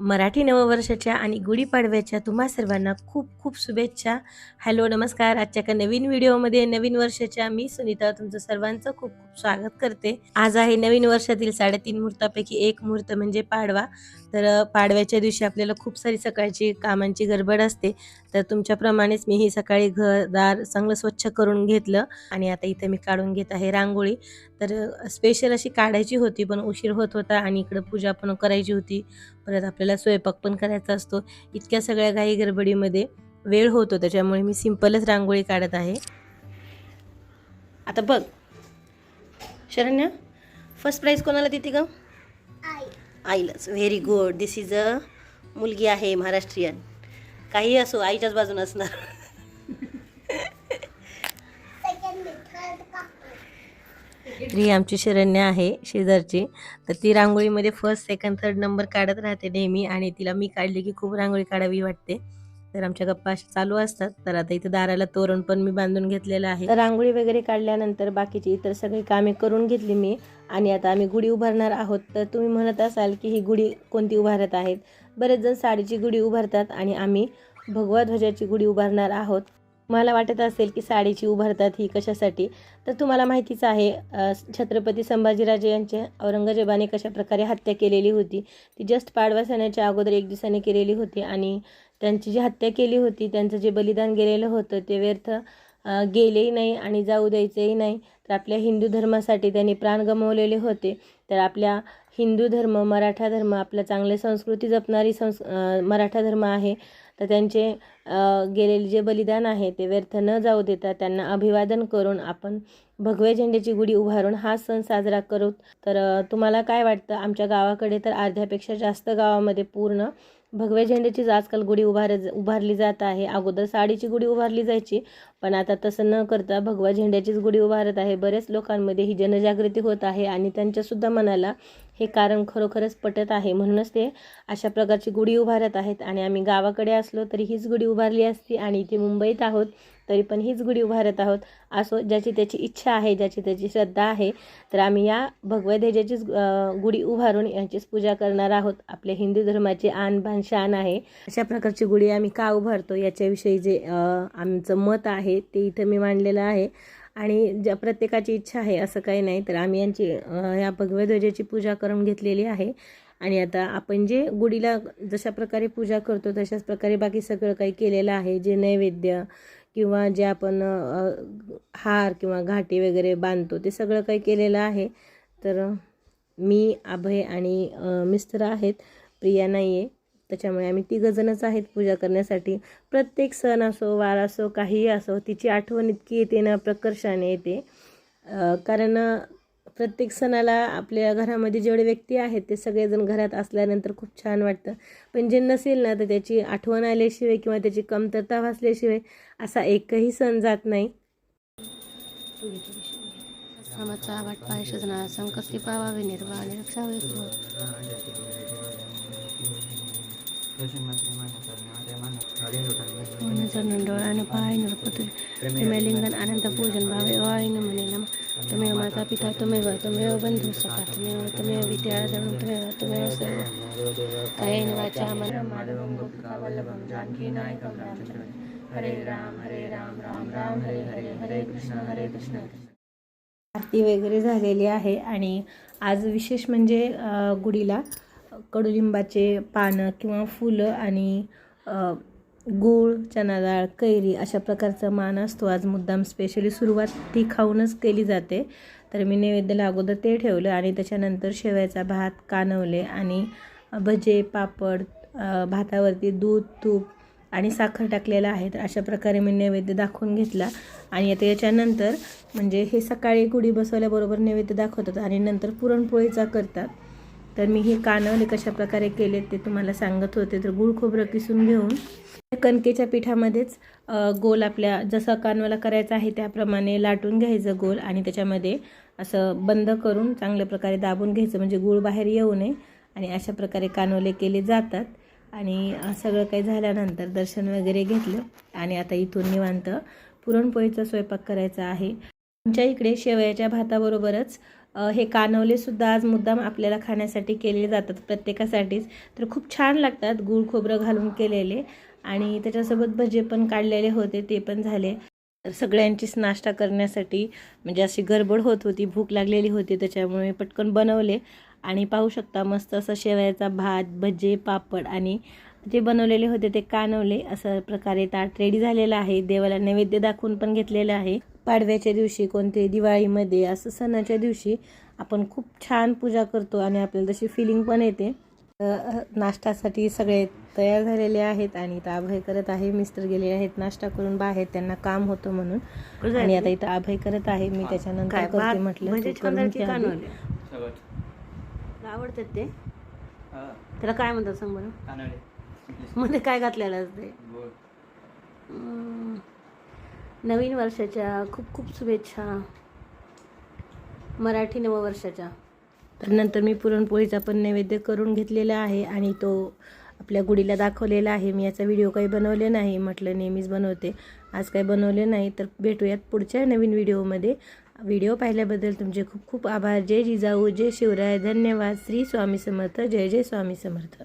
मराठी नववर्षाच्या आणि गुढीपाडव्याच्या तुम्हा सर्वांना खूप खूप शुभेच्छा. हॅलो नमस्कार. आजच्या एका नवीन व्हिडिओमध्ये नवीन वर्षाच्या मी सुनीता तुमचं सर्वांचं खूप खूप स्वागत करते. आज आहे नवीन वर्षातील साडेतीन मुहूर्तापैकी एक मुहूर्त म्हणजे पाडवा. तर पाडव्याच्या दिवशी आपल्याला खूप सारी सकाळची कामांची गडबड असते. तर तुमच्याप्रमाणेच मी ही सकाळी घरदार चांगलं स्वच्छ करून घेतलं आणि आता इथं मी काढून घेत आहे रांगोळी. तर स्पेशल अशी काढायची होती पण उशीर होत होता आणि इकडं पूजा पण करायची होती. परत आपल्याला स्वयंपाक पण करायचा असतो. इतक्या सगळ्या घाई गडबडीमध्ये वेळ होतो त्याच्यामुळे मी सिंपलच रांगोळी काढत आहे. आता बघ. शरण्या फर्स्ट प्राईज कोणाला देते का आईलाच. Very good this is a मुलगी आहे महाराष्ट्रीयन. काही असो आईच्याच बाजून असणार. ही आमची शरण्या आहे शेजारची. तर ती रांगोळीमध्ये फर्स्ट सेकंड थर्ड नंबर काढत राहते नेहमी आणि तिला मी काढली की खूप रांगोळी काढावी वाटते. तर आमच्या गप्पा अशा चालू असतात. तर आता इथं दाराला तोरण पण मी बांधून घेतलेलं आहे. तर रांगोळी वगैरे काढल्यानंतर बाकीची इतर सगळी कामे करून घेतली मी. आणि आता आम्ही गुढी उभारणार आहोत. तर तुम्ही म्हणत असाल की ही गुढी कोणती उभारत आहेत? बरेच जण साडीची गुढी उभारतात आणि आम्ही भगवा ध्वजाची गुढी उभारणार आहोत. मला वाटत असेल की साडीची उभारतात ही कशासाठी? तर तुम्हाला माहितीच आहे छत्रपती संभाजीराजे यांच्या औरंगजेबाने कशा प्रकारे हत्या केलेली होती. ती जस्ट पाडवा सणाच्या अगोदर एक दिवसाने केलेली होती आणि त्यांची जी हत्या केली होती त्यांचं जे बलिदान गेलेलं होतं ते व्यर्थ गेलेही नाही आणि जाऊ द्यायचेही नाही. तर आपल्या हिंदू धर्मासाठी त्यांनी प्राण गमावलेले होते. तर आपल्या हिंदू धर्म मराठा धर्म आपल्या चांगले संस्कृती जपणारी संस् मराठा धर्म आहे. तर त्यांचे गेलेले जे बलिदान आहे ते व्यर्थ न जाऊ देता त्यांना अभिवादन करून आपण भगव्या झेंड्याची गुढी उभारून हा सण साजरा करू. तर तुम्हाला काय वाटतं? आमच्या गावाकडे तर अर्ध्यापेक्षा जास्त गावामध्ये पूर्ण भगव्या झेंड्याचीच आजकाल गुढी उभार उभारली जात आहे. अगोदर साडीची गुढी उभारली जायची पण आता तसं न करता भगवा झेंड्याचीच गुढी उभारत आहे. बरेच लोकांमध्ये ही जनजागृती होत आहे आणि त्यांच्यासुद्धा मनाला हे कारण खरोखरच पटत आहे. म्हणूनच ते अशा प्रकारची गुढी उभारत आहेत आणि आम्ही गावाकडे असलो तरी हीच गुढी उभारली असती आणि इथे मुंबईत आहोत. तरी पण हीच गुढी उभारत आहोत. असो ज्याची त्याची इच्छा आहे ज्याची त्याची श्रद्धा आहे तर आम्ही या भगव्या ध्वजाचीच गुढी उभारून यांचीच पूजा करणार आहोत. आपल्या हिंदू धर्माची आन भान शान आहे. अशा प्रकारची गुढी आम्ही का उभारतो याच्याविषयी जे आमचं मत आहे ते इथं मी मांडलेलं आहे. आणि ज्या प्रत्येकाची इच्छा आहे असं काही नाही तर आम्ही यांची या भगव्या ध्वजाची पूजा करून घेतलेली आहे. आणि आता आपण जे गुढीला जशा प्रकारे पूजा करतो तशाच प्रकारे बाकी सगळं काही केलेलं आहे जे नैवेद्य किंवा जे आपण हार किंवा घाटी वगैरे बांधतो ते सगळं काही केलेलं आहे. तर मी अभय आणि मिस्टर आहेत. प्रिया नाही आहे त्याच्यामुळे आम्ही तिघंजणच आहेत पूजा करण्यासाठी. प्रत्येक सण असो वार असो काहीही असो तिची आठवण इतकी येते ना प्रकर्षाने येते. कारण प्रत्येक सणाला आपल्या घरामध्ये जेवढे व्यक्ती आहेत ते सगळेजण घरात असल्यानंतर खूप छान वाटतं. पण जे नसेल ना तर त्याची आठवण आल्याशिवाय किंवा त्याची कमतरता भासल्याशिवाय असा एकही सण जात नाही. श्रमाचा वाट पाय शजना संकष्टी पावावे निर्वाणे रक्षावे क्रोध पाय नरपती तुम्ही लिंगन अनंत पूजन भावे वाईन म्हणे तुम्ही माता पिता तुम्ही तुम्ही बंधू सखा तुम्ही तुम्ही विद्या तुम्ही तुम्ही सर्व। कायेन वाचा मन माधवं गोपिका वल्लभं जानकी नायकं रामचंद्र हरे राम हरे राम राम राम हरे हरे हरे कृष्ण हरे कृष्ण। आरती वगैरे झालेली आहे आणि आज विशेष म्हणजे अ, गुढीला कडुलिंबाचे पानं किंवा फुलं आणि अ, गूळ चना डाळ कैरी अशा प्रकारचा मान असतो. आज मुद्दाम स्पेशली सुरुवात ती खाऊनच केली जाते. तर मी नैवेद्याला अगोदर ते ठेवलं आणि त्याच्यानंतर शेवयाचा भात कानवले आणि भजे पापड भातावरती दूध तूप आणि साखर टाकलेलं आहे. तर अशा प्रकारे मी नैवेद्य दाखवून घेतला आणि आता याच्यानंतर म्हणजे हे सकाळी गुढी बसवल्याबरोबर नैवेद्य दाखवतात आणि नंतर पुरणपोळीचा करतात. तर मी हे कानवले कशा प्रकारे केले ते तुम्हाला सांगत होते. तर गुळ खोबरं किसून घेऊन कणकेच्या पिठामध्येच गोल आपल्या जसं कानवाला करायचं आहे त्याप्रमाणे लाटून घ्यायचं गोल आणि त्याच्यामध्ये असं बंद करून चांगल्या प्रकारे दाबून घ्यायचं म्हणजे गूळ बाहेर येऊ नये आणि अशा प्रकारे कानवले केले जातात. आणि सगळं काही झाल्यानंतर दर्शन वगैरे घेतलं आणि आता इथून निवांत पुरणपोळीचा स्वयंपाक करायचा आहे. आमच्या इकडे शेवयाच्या भाताबरोबरच हे कानवलेसुद्धा आज मुद्दाम आपल्याला खाण्यासाठी केले जातात प्रत्येकासाठीच. तर खूप छान लागतात गूळ खोबरं घालून केलेले आणि त्याच्यासोबत भजे पण काढलेले होते ते पण झाले. तर सगळ्यांचीच नाश्ता करण्यासाठी म्हणजे अशी गडबड होत होती भूक लागलेली होती त्याच्यामुळे मी पटकन बनवले. आणि पाहू शकता मस्त असं शेवयाचा भात भजे पापड आणि जे बनवलेले होते ते कानवले असं प्रकारे ताट रेडी झालेलं आहे. देवाला नैवेद्य दाखवून पण घेतलेलं आहे. पाडव्याच्या दिवशी कोणते दिवाळीमध्ये असं सणाच्या दिवशी आपण खूप छान पूजा करतो आणि आपल्याला तशी फिलिंग पण येते. नाश्त्यासाठी सगळे तयार झालेले आहेत आणि इथं अभय करत आहे. मिस्टर गेले आहेत नाश्ता करून बाहेर त्यांना काम होतं म्हणून. आणि आता इथं अभय करत आहे. मी त्याच्यानंतर काय करते म्हटलं म्हणजे आवडतात ते? त्याला काय म्हणतात सांग बरं? मध्ये काय घातलेलं असते. नवीन वर्षाच्या खूप खूप शुभेच्छा. मराठी नववर्षाच्या. तर नंतर मी पुरणपोळीचा पण नैवेद्य करून घेतलेला आहे आणि तो आपल्या गुडीला दाखवलेला आहे. मी याचा व्हिडिओ काही बनवले नाही म्हटलं नेहमीच बनवते. आज काही बनवले नाही तर भेटूयात पुढच्या नवीन व्हिडिओमध्ये. व्हिडिओ पाहिल्याबद्दल तुमचे खूप खूप आभार. जय जिजाऊ जय शिवराय. धन्यवाद. श्री स्वामी समर्थ. जय जय स्वामी समर्थ.